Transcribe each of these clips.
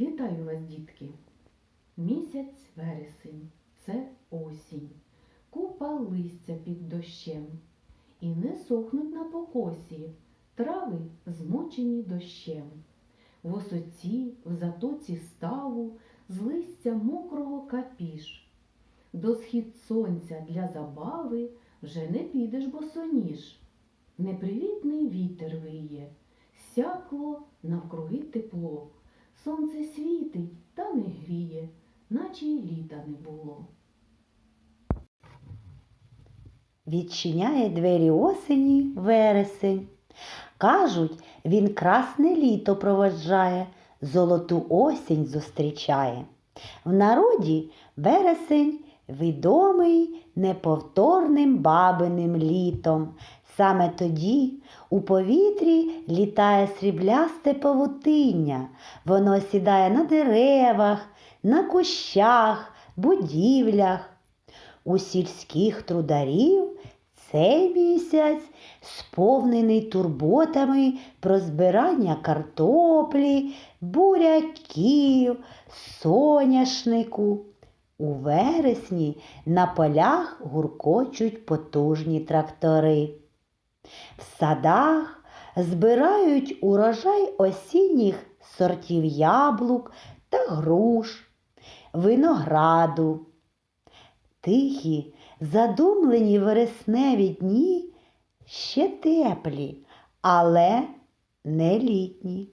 Вітаю вас, дітки! Місяць вересень це осінь, купа листя під дощем, і не сохнуть на покосі трави, змочені дощем. В осоці, в затоці ставу, з листя мокрого капіш. До схід сонця для забави вже не підеш босоніж. Непривітний вітер виє, сякло навкруги тепло. Сонце світить та не гріє, наче й літа не було. Відчиняє двері осені вересень. Кажуть, він красне літо проводжає, золоту осінь зустрічає. В народі вересень відомий неповторним бабиним літом. Саме тоді у повітрі літає сріблясте павутиння. Воно сідає на деревах, на кущах, будівлях. У сільських трударів цей місяць сповнений турботами про збирання картоплі, буряків, соняшнику. У вересні на полях гуркочуть потужні трактори. В садах збирають урожай осінніх сортів яблук та груш, винограду. Тихі, задумлені вересневі дні ще теплі, але не літні.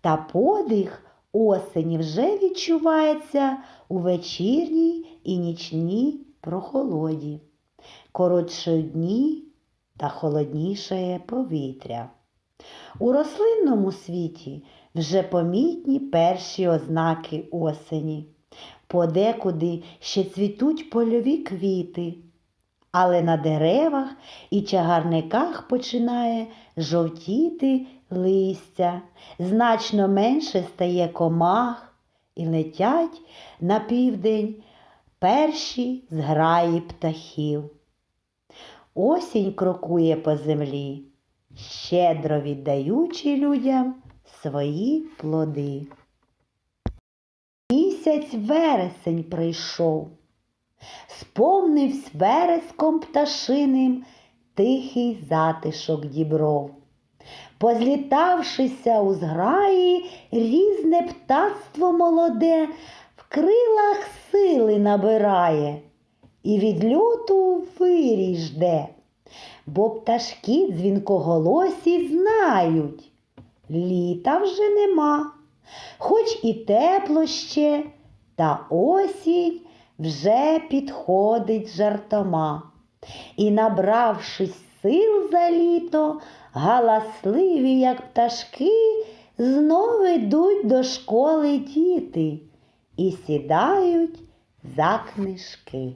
Та подих осені вже відчувається у вечірній і нічній прохолоді. Коротшають дні та холоднішає повітря. У рослинному світі вже помітні перші ознаки осені. Подекуди ще цвітуть польові квіти, але на деревах і чагарниках починає жовтіти листя, значно менше стає комах і летять на південь перші зграї птахів. Осінь крокує по землі, щедро віддаючи людям свої плоди. Місяць вересень прийшов, сповнивсь вереском пташиним тихий затишок дібров. Позлітавшися у зграї, різне птацтво молоде в крилах сили набирає і від льоту вирій жде, бо пташки дзвінкоголосі знають, літа вже нема хоч і тепло ще, та осінь вже підходить жартома. І, набравшись сил за літо, галасливі, як пташки, знов йдуть до школи діти і сідають за книжки.